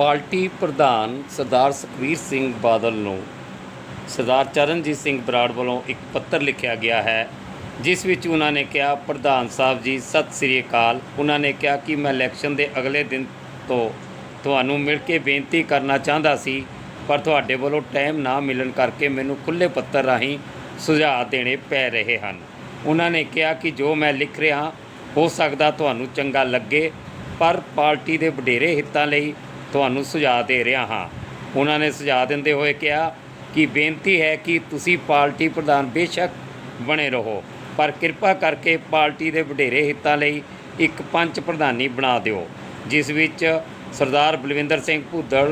Party ਪ੍ਰਧਾਨ ਸਰਦਾਰ ਸੁਖਬੀਰ ਸਿੰਘ ਬਾਦਲ ਨੂੰ ਸਰਦਾਰ ਚਰਨਜੀਤ ਸਿੰਘ ਬਰਾੜ ਵੱਲੋਂ ਇੱਕ ਪੱਤਰ ਲਿਖਿਆ ਗਿਆ ਹੈ, ਜਿਸ ਵਿੱਚ ਉਹਨਾਂ ਨੇ ਕਿਹਾ, ਪ੍ਰਧਾਨ ਸਾਹਿਬ ਜੀ, ਸਤਿ ਸ੍ਰੀ ਅਕਾਲ। ਉਹਨਾਂ ਨੇ ਕਿਹਾ ਕਿ ਮੈਂ ਇਲੈਕਸ਼ਨ ਦੇ ਅਗਲੇ ਦਿਨ ਤੋਂ ਤੁਹਾਨੂੰ ਮਿਲ ਕੇ ਬੇਨਤੀ ਕਰਨਾ ਚਾਹੁੰਦਾ ਸੀ, ਪਰ ਤੁਹਾਡੇ ਵੱਲੋਂ ਟਾਈਮ ਨਾ ਮਿਲਣ ਕਰਕੇ ਮੈਨੂੰ ਖੁੱਲੇ ਪੱਤਰ ਰਾਹੀਂ ਸੁਝਾਅ ਦੇਣੇ ਪੈ ਰਹੇ ਹਨ। ਉਹਨਾਂ ਨੇ ਕਿਹਾ ਕਿ ਜੋ ਮੈਂ ਲਿਖ ਰਿਹਾ, ਹੋ ਸਕਦਾ ਤੁਹਾਨੂੰ ਚੰਗਾ ਲੱਗੇ, ਪਰ ਪਾਰਟੀ ਦੇ ਵਡੇਰੇ ਹਿੱਤਾਂ ਲਈ ਤੁਹਾਨੂੰ ਸੁਝਾਅ ਦੇ ਰਿਹਾ ਹਾਂ। ਉਹਨਾਂ ਨੇ ਸੁਝਾਅ ਦਿੰਦੇ ਹੋਏ ਕਿਹਾ ਕਿ ਬੇਨਤੀ ਹੈ ਕਿ ਤੁਸੀਂ ਪਾਰਟੀ ਪ੍ਰਧਾਨ ਬੇਸ਼ੱਕ ਬਣੇ ਰਹੋ, ਪਰ ਕਿਰਪਾ ਕਰਕੇ ਪਾਰਟੀ ਦੇ ਵਡੇਰੇ ਹਿੱਤਾਂ ਲਈ ਇੱਕ ਪੰਚ ਪ੍ਰਧਾਨੀ ਬਣਾ ਦਿਓ, ਜਿਸ ਵਿੱਚ ਸਰਦਾਰ ਬਲਵਿੰਦਰ ਸਿੰਘ ਭੁੱਦੜ,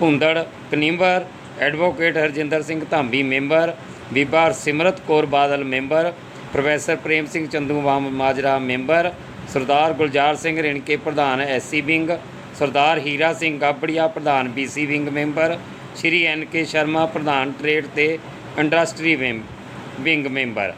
ਭੁੰਦੜ ਕਨਿੰਬਰ ਐਡਵੋਕੇਟ ਹਰਜਿੰਦਰ ਸਿੰਘ ਧਾਮੀ ਮੈਂਬਰ, ਬੀਬਾ Simrat Kaur Badal member, professor Prem Singh Chandumajra member, Sardar Gulzar Singh Ranike ਪ੍ਰਧਾਨ ਐਸਸੀ ਵਿੰਗ ਸਰਦਾਰ ਹੀਰਾ ਸਿੰਘ ਗਾਬੜੀਆ, ਪ੍ਰਧਾਨ BC wing member, Shri N K Sharma, ਪ੍ਰਧਾਨ ਟ੍ਰੇਡ ਤੇ ਇੰਡਸਟਰੀ ਵਿੰਗ ਵਿੰਗ ਮੈਂਬਰ।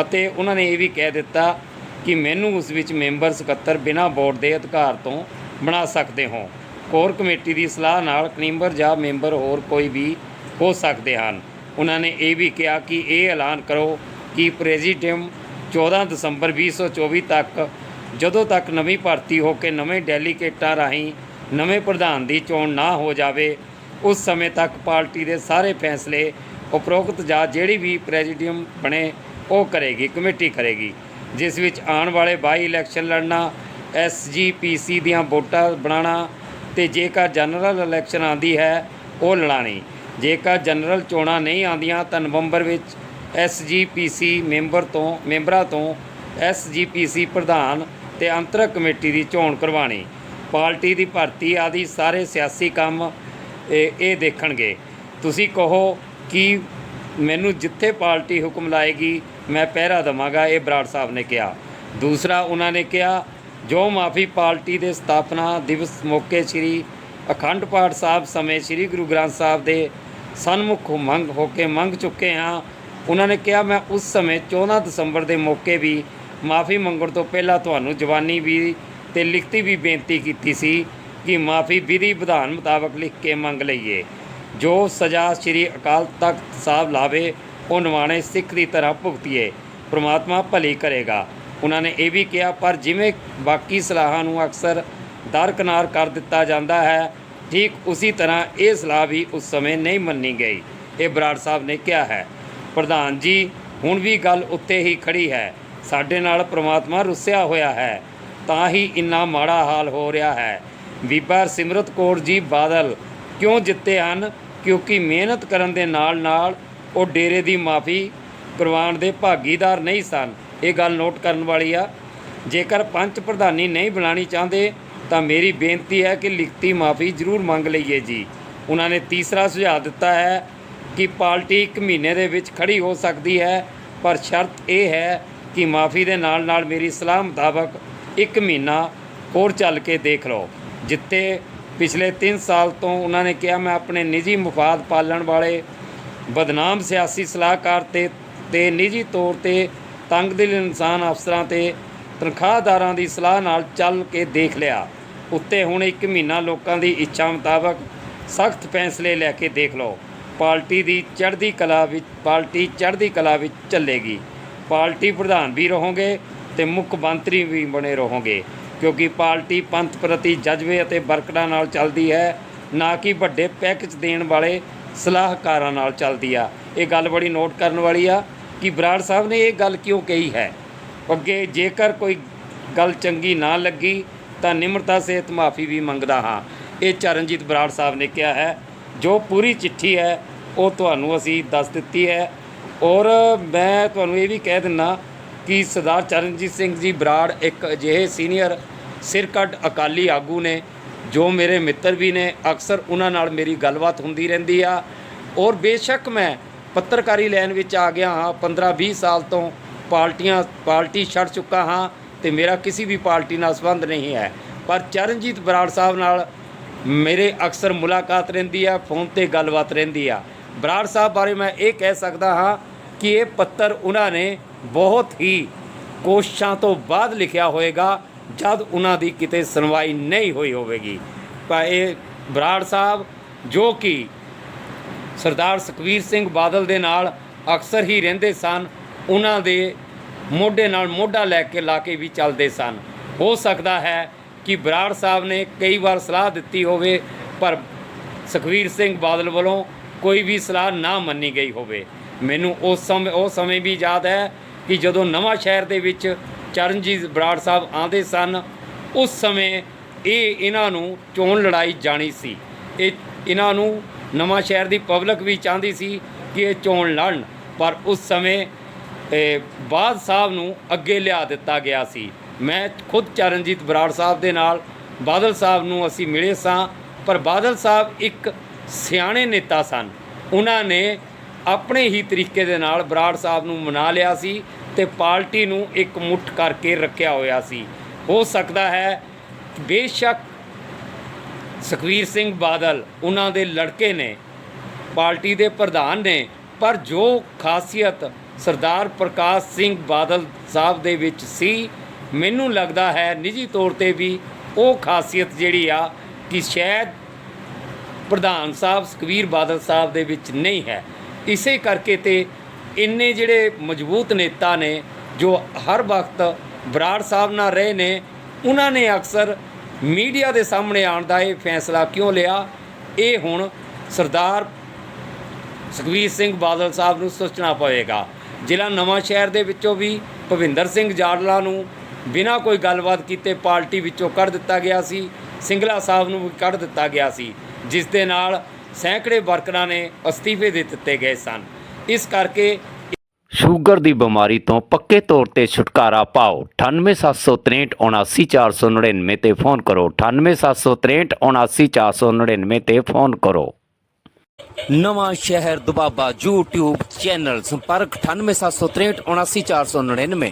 ਅਤੇ ਉਹਨਾਂ ਨੇ ਇਹ ਵੀ ਕਹਿ ਦਿੱਤਾ ਕਿ ਮੈਨੂੰ ਉਸ ਵਿੱਚ ਮੈਂਬਰ ਸਕੱਤਰ ਬਿਨਾਂ ਬੋਰਡ ਦੇ ਅਧਿਕਾਰ ਤੋਂ ਬਣਾ ਸਕਦੇ ਹੋ। ਕੋਰ ਕਮੇਟੀ ਦੀ ਸਲਾਹ ਨਾਲ ਕਲੀਮਬਰ ਜਾਂ ਮੈਂਬਰ ਹੋਰ ਕੋਈ ਵੀ ਹੋ ਸਕਦੇ ਹਨ। ਉਹਨਾਂ ਨੇ ਇਹ ਵੀ ਕਿਹਾ ਕਿ ਇਹ ਐਲਾਨ ਕਰੋ ਕਿ ਪ੍ਰੈਜ਼ੀਡੈਂਟ 14 ਦਸੰਬਰ 2024 ਤੱਕ ਜਦੋਂ ਤੱਕ ਨਵੀਂ ਭਰਤੀ ਹੋ ਕੇ ਨਵੇਂ ਡੈਲੀਗੇਟਾਂ ਰਾਹੀਂ ਨਵੇਂ ਪ੍ਰਧਾਨ ਦੀ ਚੋਣ ਨਾ ਹੋ ਜਾਵੇ, ਉਸ ਸਮੇਂ ਤੱਕ ਪਾਰਟੀ ਦੇ ਸਾਰੇ ਫੈਸਲੇ ਉਪਰੋਕਤ ਜਾਂ ਜਿਹੜੀ ਵੀ ਪ੍ਰੈਜ਼ੀਡੀਅਮ ਬਣੇ, ਉਹ ਕਰੇਗੀ, ਕਮੇਟੀ ਕਰੇਗੀ, ਜਿਸ ਵਿੱਚ ਆਉਣ ਵਾਲੇ ਬਾਈ ਇਲੈਕਸ਼ਨ ਲੜਨਾ ਐਸਜੀਪੀਸੀ ਦੀਆਂ ਵੋਟਾਂ ਬਣਾਉਣਾ ਤੇ ਜੇਕਰ ਜਨਰਲ ਇਲੈਕਸ਼ਨ ਆਂਦੀ ਹੈ, ਉਹ ਲੜਾਣੀ ਜੇਕਰ ਜਨਰਲ ਚੋਣਾਂ ਨਹੀਂ ਆਂਦੀਆਂ ਤਾਂ ਨਵੰਬਰ ਵਿੱਚ ਐਸਜੀਪੀਸੀ ਮੈਂਬਰ ਤੋਂ, ਮੈਂਬਰਾਂ ਤੋਂ ਐਸਜੀਪੀਸੀ ਪ੍ਰਧਾਨ ਅਤੇ ਅੰਤਰ ਕਮੇਟੀ ਦੀ ਚੋਣ ਕਰਵਾਣੀ ਪਾਰਟੀ ਦੀ ਭਰਤੀ ਆਦਿ ਸਾਰੇ ਸਿਆਸੀ ਕੰਮ ਇਹ ਇਹ ਦੇਖਣਗੇ। ਤੁਸੀਂ ਕਹੋ ਕਿ ਮੈਨੂੰ ਜਿੱਥੇ ਪਾਰਟੀ ਹੁਕਮ ਲਾਏਗੀ, ਮੈਂ ਪਹਿਰਾ ਦਵਾਂਗਾ, ਇਹ ਬਰਾੜ ਸਾਹਿਬ ਨੇ ਕਿਹਾ। ਦੂਸਰਾ, ਉਹਨਾਂ ਨੇ ਕਿਹਾ, ਜੋ ਮਾਫੀ ਪਾਰਟੀ ਦੇ ਸਥਾਪਨਾ ਦਿਵਸ ਮੌਕੇ ਸ੍ਰੀ ਅਖੰਡ ਪਾਠ ਸਾਹਿਬ ਸਮੇਂ ਸ੍ਰੀ ਗੁਰੂ ਗ੍ਰੰਥ ਸਾਹਿਬ ਦੇ ਸਨਮੁਖ ਮੰਗ, ਹੋ ਕੇ ਮੰਗ ਚੁੱਕੇ ਹਾਂ। ਉਹਨਾਂ ਨੇ ਕਿਹਾ, ਮੈਂ ਉਸ ਸਮੇਂ 14 ਦਸੰਬਰ ਦੇ ਮੌਕੇ ਵੀ ਮਾਫੀ ਮੰਗਣ ਤੋਂ ਪਹਿਲਾਂ ਤੁਹਾਨੂੰ ਜਵਾਨੀ ਵੀ ਤੇ ਲਿਖਤੀ ਵੀ ਬੇਨਤੀ ਕੀਤੀ ਸੀ ਕਿ ਮਾਫੀ ਵਿਧੀ ਵਿਧਾਨ ਮੁਤਾਬਕ ਲਿਖ ਕੇ ਮੰਗ ਲਈਏ। ਜੋ ਸਜ਼ਾ ਸ੍ਰੀ ਅਕਾਲ ਤਖਤ ਸਾਹਿਬ ਲਾਵੇ, ਉਹ ਨਿਵਾਣੇ ਸਿੱਖ ਦੀ ਤਰ੍ਹਾਂ ਭੁਗਤੀਏ। ਪ੍ਰਮਾਤਮਾ ਭਲੀ ਕਰੇਗਾ। ਉਹਨਾਂ ਨੇ ਇਹ ਵੀ ਕਿਹਾ, ਪਰ ਜਿਵੇਂ ਬਾਕੀ ਸਲਾਹਾਂ ਨੂੰ ਅਕਸਰ ਦਰਕਨਾਰ ਕਰ ਦਿੱਤਾ ਜਾਂਦਾ ਹੈ, ਠੀਕ ਉਸੇ ਤਰ੍ਹਾਂ ਇਹ ਸਲਾਹ ਵੀ ਉਸ ਸਮੇਂ ਨਹੀਂ ਮੰਨੀ ਗਈ। ਇਹ ਬਰਾੜ ਸਾਹਿਬ ਨੇ ਕਿਹਾ ਹੈ। ਪ੍ਰਧਾਨ ਜੀ, ਹੁਣ ਵੀ ਗੱਲ ਉੱਤੇ ਹੀ ਖੜੀ ਹੈ। ਸਾਡੇ ਨਾਲ ਪ੍ਰਮਾਤਮਾ ਰੁੱਸਿਆ ਹੋਇਆ ਹੈ, ਤਾਂ ਹੀ ਇੰਨਾ ਮਾੜਾ ਹਾਲ ਹੋ ਰਿਹਾ ਹੈ। ਬੀਬਾ ਸਿਮਰਤ ਕੌਰ ਜੀ ਬਾਦਲ ਕਿਉਂ ਜਿੱਤੇ ਹਨ? ਕਿਉਂਕਿ ਮਿਹਨਤ ਕਰਨ ਦੇ ਨਾਲ ਨਾਲ ਉਹ ਡੇਰੇ ਦੀ ਮਾਫੀ ਕਰਵਾਉਣ ਦੇ ਭਾਗੀਦਾਰ ਨਹੀਂ ਸਨ। ਇਹ ਗੱਲ ਨੋਟ ਕਰਨ ਵਾਲੀ ਆ। ਜੇਕਰ ਪੰਚ ਪ੍ਰਧਾਨੀ ਨਹੀਂ ਬਣਾਣੀ ਚਾਹੁੰਦੇ, ਤਾਂ ਮੇਰੀ ਬੇਨਤੀ ਹੈ ਕਿ ਲਿਖਤੀ ਮਾਫੀ ਜ਼ਰੂਰ ਮੰਗ ਲਈਏ ਜੀ। ਉਹਨਾਂ ਨੇ ਤੀਸਰਾ ਸੁਝਾਅ ਦਿੱਤਾ ਹੈ ਕਿ ਪਾਰਟੀ ਇੱਕ ਮਹੀਨੇ ਦੇ ਵਿੱਚ ਖੜੀ ਹੋ ਸਕਦੀ ਹੈ, ਪਰ ਸ਼ਰਤ ਇਹ ਹੈ ਕਿ ਮਾਫੀ ਦੇ ਨਾਲ ਨਾਲ ਮੇਰੀ ਸਲਾਹ ਮੁਤਾਬਕ ਇੱਕ ਮਹੀਨਾ ਹੋਰ ਚੱਲ ਕੇ ਦੇਖ ਲਓ। ਜਿੱਤੇ ਪਿਛਲੇ 3 ਸਾਲ ਤੋਂ ਉਹਨਾਂ ਨੇ ਕਿਹਾ, ਮੈਂ ਆਪਣੇ ਨਿੱਜੀ ਮੁਫਾਦ ਪਾਲਣ ਵਾਲੇ ਬਦਨਾਮ ਸਿਆਸੀ ਸਲਾਹਕਾਰ ਤੇ ਤੇ ਨਿੱਜੀ ਤੌਰ ਤੇ ਤੰਗਦਿਲ ਇਨਸਾਨ ਅਫਸਰਾਂ ਤੇ ਤਨਖਾਹਦਾਰਾਂ ਦੀ ਸਲਾਹ ਨਾਲ ਚੱਲ ਕੇ ਦੇਖ ਲਿਆ। ਉੱਤੇ ਹੁਣ ਇੱਕ ਮਹੀਨਾ ਲੋਕਾਂ ਦੀ ਇੱਛਾ ਮੁਤਾਬਕ ਸਖਤ ਫੈਸਲੇ ਲੈ ਕੇ ਦੇਖ ਲਓ। ਪਾਰਟੀ ਦੀ ਚੜ੍ਹਦੀ ਕਲਾ ਵਿੱਚ, ਪਾਰਟੀ ਚੜ੍ਹਦੀ ਕਲਾ ਵਿੱਚ ਚੱਲੇਗੀ। ਪਾਰਟੀ ਪ੍ਰਧਾਨ ਵੀ ਰਹੋਗੇ ਤੇ ਮੁੱਖ ਮੰਤਰੀ ਵੀ ਬਣੇ ਰਹੋਗੇ, ਕਿਉਂਕਿ ਪਾਰਟੀ ਪੰਥ ਪ੍ਰਤੀ ਜਜ਼ਬੇ ਅਤੇ ਬਰਕਤਾਂ ਨਾਲ ਚੱਲਦੀ ਹੈ, ਨਾ ਕਿ ਵੱਡੇ ਪੈਕੇਜ ਦੇਣ ਵਾਲੇ ਸਲਾਹਕਾਰਾਂ ਨਾਲ ਚੱਲਦੀ ਆ। ਇਹ ਗੱਲ ਬੜੀ ਨੋਟ ਕਰਨ ਵਾਲੀ ਆ ਕਿ ਬਰਾੜ ਸਾਹਿਬ ਨੇ ਇਹ ਗੱਲ ਕਿਉਂ ਕਹੀ ਹੈ? ਅੱਗੇ ਜੇਕਰ ਕੋਈ ਗੱਲ ਚੰਗੀ ਨਾ ਲੱਗੀ, ਤਾਂ ਨਿਮਰਤਾ ਸਹਿਤ ਮਾਫੀ ਵੀ ਮੰਗਦਾ ਹਾਂ। ਇਹ ਚਰਨਜੀਤ ਬਰਾੜ ਸਾਹਿਬ ਨੇ ਕਿਹਾ ਹੈ, ਜੋ ਪੂਰੀ ਚਿੱਠੀ ਹੈ, ਉਹ ਤੁਹਾਨੂੰ ਅਸੀਂ ਦੱਸ ਦਿੱਤੀ ਹੈ। ਔਰ ਮੈਂ ਤੁਹਾਨੂੰ ਇਹ ਵੀ ਕਹਿ ਦਿੰਨਾ ਕਿ ਸਰਦਾਰ ਚਰਨਜੀਤ ਸਿੰਘ ਜੀ ਬਰਾੜ ਇੱਕ ਅਜਿਹੇ ਸੀਨੀਅਰ ਸਿਰਕੱਢ ਅਕਾਲੀ ਆਗੂ ਨੇ, ਜੋ ਮੇਰੇ ਮਿੱਤਰ ਵੀ ਨੇ, ਅਕਸਰ ਉਹਨਾਂ ਨਾਲ ਮੇਰੀ ਗੱਲਬਾਤ ਹੁੰਦੀ ਰਹਿੰਦੀ ਆ। ਔਰ ਬੇਸ਼ੱਕ ਮੈਂ ਪੱਤਰਕਾਰੀ ਲੈਣ ਵਿੱਚ ਆ ਗਿਆ ਹਾਂ 15-20 ਸਾਲ ਤੋਂ ਪਾਰਟੀਆਂ, ਪਾਰਟੀ ਛੱਡ ਚੁੱਕਾ ਹਾਂ ਤੇ ਮੇਰਾ ਕਿਸੇ ਵੀ ਪਾਰਟੀ ਨਾਲ ਸੰਬੰਧ ਨਹੀਂ ਹੈ। ਪਰ ਚਰਨਜੀਤ ਬਰਾੜ ਸਾਹਿਬ ਨਾਲ ਮੇਰੇ ਅਕਸਰ ਮੁਲਾਕਾਤ ਰਹਿੰਦੀ ਆ, ਫੋਨ ਤੇ ਗੱਲਬਾਤ ਰਹਿੰਦੀ ਆ। ਬਰਾੜ ਸਾਹਿਬ ਬਾਰੇ ਮੈਂ ਇਹ ਕਹਿ ਸਕਦਾ ਹਾਂ ਕਿ ਇਹ ਪੱਤਰ ਉਹਨਾਂ ਨੇ ਬਹੁਤ ਹੀ ਕੋਸ਼ਿਸ਼ਾਂ ਤੋਂ ਬਾਅਦ ਲਿਖਿਆ ਹੋਵੇਗਾ ਜਦ ਉਹਨਾਂ ਦੀ ਕਿਤੇ ਸੁਣਵਾਈ ਨਹੀਂ ਹੋਈ ਹੋਵੇਗੀ। ਪਰ ਇਹ ਬਰਾੜ ਸਾਹਿਬ, ਜੋ ਕਿ ਸਰਦਾਰ ਸੁਖਵੀਰ ਸਿੰਘ ਬਾਦਲ ਦੇ ਨਾਲ ਅਕਸਰ ਹੀ ਰਹਿੰਦੇ ਸਨ, ਉਹਨਾਂ ਦੇ ਮੋਢੇ ਨਾਲ ਮੋਢਾ ਲੈ ਕੇ ਲਾ ਕੇ ਵੀ ਚੱਲਦੇ ਸਨ। ਹੋ ਸਕਦਾ ਹੈ ਕਿ ਬਰਾੜ ਸਾਹਿਬ ਨੇ ਕਈ ਵਾਰ ਸਲਾਹ ਦਿੱਤੀ ਹੋਵੇ, ਪਰ ਸੁਖਵੀਰ ਸਿੰਘ ਬਾਦਲ ਵੱਲੋਂ ਕੋਈ ਵੀ ਸਲਾਹ ਨਾ ਮੰਨੀ ਗਈ ਹੋਵੇ। ਮੈਨੂੰ ਉਸ ਸਮੇਂ, ਉਹ ਸਮੇਂ ਵੀ ਯਾਦ ਹੈ ਕਿ ਜਦੋਂ ਨਵਾਂ ਸ਼ਹਿਰ ਦੇ ਵਿੱਚ ਚਰਨਜੀਤ ਬਰਾੜ ਸਾਹਿਬ ਆਂਦੇ ਸਨ, ਉਸ ਸਮੇਂ ਇਹ ਇਹਨਾਂ ਨੂੰ ਚੋਣ ਲੜਾਈ ਜਾਣੀ ਸੀ। ਇਹ ਇਹਨਾਂ ਨੂੰ ਨਵਾਂ ਸ਼ਹਿਰ ਦੀ ਪਬਲਿਕ ਵੀ ਚਾਹੁੰਦੀ ਸੀ ਕਿ ਇਹ ਚੋਣ ਲੜਨ, ਪਰ ਉਸ ਸਮੇਂ ਬਾਦ ਸਾਹਿਬ ਨੂੰ ਅੱਗੇ ਲਿਆ ਦਿੱਤਾ ਗਿਆ ਸੀ। ਮੈਂ ਖੁਦ ਚਰਨਜੀਤ ਬਰਾੜ ਸਾਹਿਬ ਦੇ ਨਾਲ ਬਾਦਲ ਸਾਹਿਬ ਨੂੰ ਅਸੀਂ ਮਿਲੇ ਸਾਂ, ਪਰ ਬਾਦਲ ਸਾਹਿਬ ਇੱਕ ਸਿਆਣੇ ਨੇਤਾ ਸਨ। ਉਹਨਾਂ ਨੇ ਆਪਣੇ ਹੀ ਤਰੀਕੇ ਦੇ ਨਾਲ ਬਰਾੜ ਸਾਹਿਬ ਨੂੰ ਮਨਾ ਲਿਆ ਸੀ ਤੇ ਪਾਰਟੀ ਨੂੰ ਇੱਕ ਮੁੱਠ ਕਰਕੇ ਰੱਖਿਆ ਹੋਇਆ ਸੀ। ਹੋ ਸਕਦਾ ਹੈ ਬੇਸ਼ੱਕ ਸੁਖਵੀਰ ਸਿੰਘ ਬਾਦਲ ਉਹਨਾਂ ਦੇ ਲੜਕੇ ਨੇ, ਪਾਰਟੀ ਦੇ ਪ੍ਰਧਾਨ ਨੇ, ਪਰ ਜੋ ਖਾਸੀਅਤ ਸਰਦਾਰ ਪ੍ਰਕਾਸ਼ ਸਿੰਘ ਬਾਦਲ ਸਾਹਿਬ ਦੇ ਵਿੱਚ ਸੀ, ਮੈਨੂੰ ਲੱਗਦਾ ਹੈ ਨਿੱਜੀ ਤੌਰ ਤੇ ਵੀ ਉਹ ਖਾਸੀਅਤ ਜਿਹੜੀ ਆ ਕਿ ਸ਼ਾਇਦ ਪ੍ਰਧਾਨ ਸਾਹਿਬ ਸੁਖਵੀਰ ਬਾਦਲ ਸਾਹਿਬ ਦੇ ਵਿੱਚ ਨਹੀਂ ਹੈ। ਇਸੇ ਕਰਕੇ ਤੇ ਇੰਨੇ ਜਿਹੜੇ ਮਜ਼ਬੂਤ ਨੇਤਾ ਨੇ, ਜੋ ਹਰ ਵਕਤ ਬਰਾੜ ਸਾਹਿਬ ਨਾਲ ਰਹੇ ਨੇ, ਉਹਨਾਂ ਨੇ ਅਕਸਰ ਮੀਡੀਆ ਦੇ ਸਾਹਮਣੇ ਆਉਣ ਦਾ ਇਹ ਫੈਸਲਾ ਕਿਉਂ ਲਿਆ? ਇਹ ਹੁਣ ਸਰਦਾਰ ਸੁਖਵੀਰ ਸਿੰਘ ਬਾਦਲ ਸਾਹਿਬ ਨੂੰ ਸੋਚਣਾ ਪਵੇਗਾ। ਜ਼ਿਲ੍ਹਾ ਨਵਾਂ ਸ਼ਹਿਰ ਦੇ ਵਿੱਚੋਂ ਵੀ ਭਵਿੰਦਰ ਸਿੰਘ ਜਾੜਲਾ ਨੂੰ ਬਿਨਾਂ ਕੋਈ ਗੱਲਬਾਤ ਕੀਤੇ ਪਾਰਟੀ ਵਿੱਚੋਂ ਕੱਢ ਦਿੱਤਾ ਗਿਆ ਸੀ। ਸਿੰਗਲਾ ਸਾਹਿਬ ਨੂੰ ਵੀ ਕੱਢ ਦਿੱਤਾ ਗਿਆ ਸੀ ਜਿਸ ਦੇ ਨਾਲ ਸੈਂਕੜੇ ਵਰਕਰਾਂ ਨੇ ਅਸਤੀਫੇ ਦੇ ਦਿੱਤੇ ਗਏ ਸਨ। ਇਸ ਕਰਕੇ ਸ਼ੂਗਰ ਦੀ ਬਿਮਾਰੀ ਤੋਂ ਪੱਕੇ ਤੌਰ ਤੇ ਛੁਟਕਾਰਾ ਪਾਓ। 9876379499 ਤੇ ਫੋਨ ਕਰੋ। 9876379499 ਤੇ ਫੋਨ ਕਰੋ। ਨਵਾਂ ਸ਼ਹਿਰ ਦੁਬਾਬਾ YouTube ਚੈਨਲ ਸੰਪਰਕ 9876379499